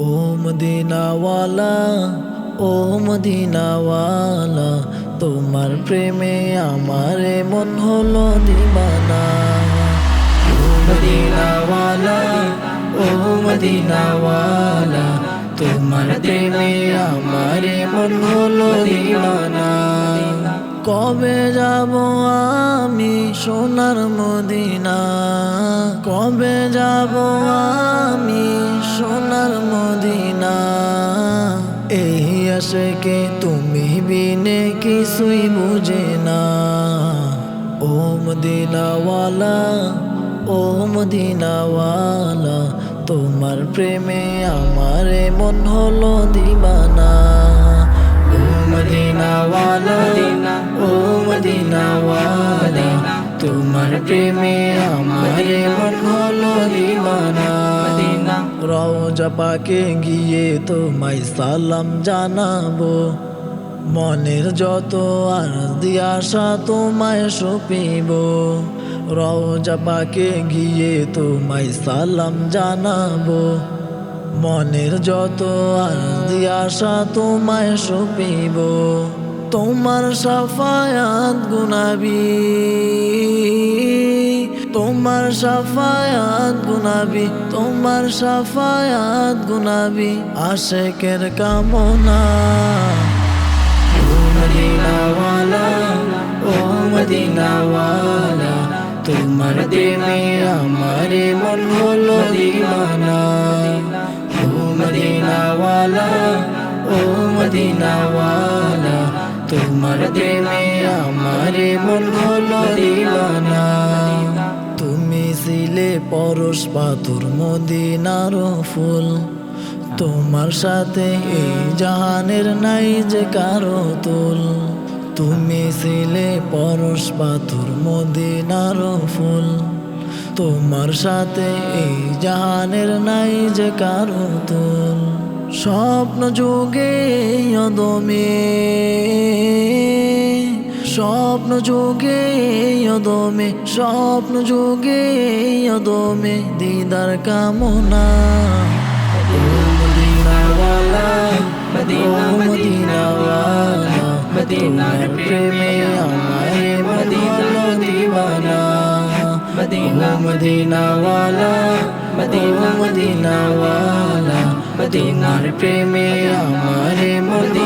ও মদিনাওয়ালা ও মদিনাওয়ালা তোমার প্রেমে আমার মন হলো দিবানা ও মদিনাওয়ালা ও মদিনাওয়ালা তোমার প্রেমে আমার মন হলো দিবানা কবে যাব আমি সোনার মদিনা? কবে যাব আমি সোনার মদিনা? এই আশেকে তুমি বিনে কিছুই বুঝে না। ও মদিনাওয়ালা ও মদিনাওয়ালা, তোমার প্রেমে আমার মন হলো দিবানা। তোমার প্রেমে আমার মন হলো দিবানা। রওজা পাকে গিয়ে তোমায় সালাম জানাব। মনের যত আর দিয়াশা তোমায় সপিব। রওজা পাকে গিয়ে তোমায় সালাম জানাব। মনের যত আর দিয়াশা তোমায় সপিব। তোমার সাফায়াত গুনাবি, তোমার সাফায়াত গুনাবি, তোমার সাফায়াত গুনাবি, আশেকের কামনা। মদিনাওয়ালা, ও মদিনাওয়ালা, তোমার প্রেমে আমার মন হলো দিওয়ানা। ও মদিনাওয়ালা ও মদিনাওয়ালা তোমার প্রেমে আমার মন হলো দিওয়ানা তুমি ছিলে পরশ পাথর মদিনার ফুল। তোমার সাথে এই জাহানের নাই যে কারও তুল। তুমি ছিলে পরশ পাথর মদিনার ফুল। তোমার সাথে এই জাহানের নাই যে কারও তুল। স্বপ্ন যুগে অদমে স্বপ্ন যুগে অদমে স্বপ্ন যুগে অদমে দিদার কামনা। মদিনার প্রেমে আমায় মদিনা দিবানা। মদিনা মদিনাওয়ালা মদিনা মদিনাওয়ালা মদিনার প্রেমে আমারে মদিনা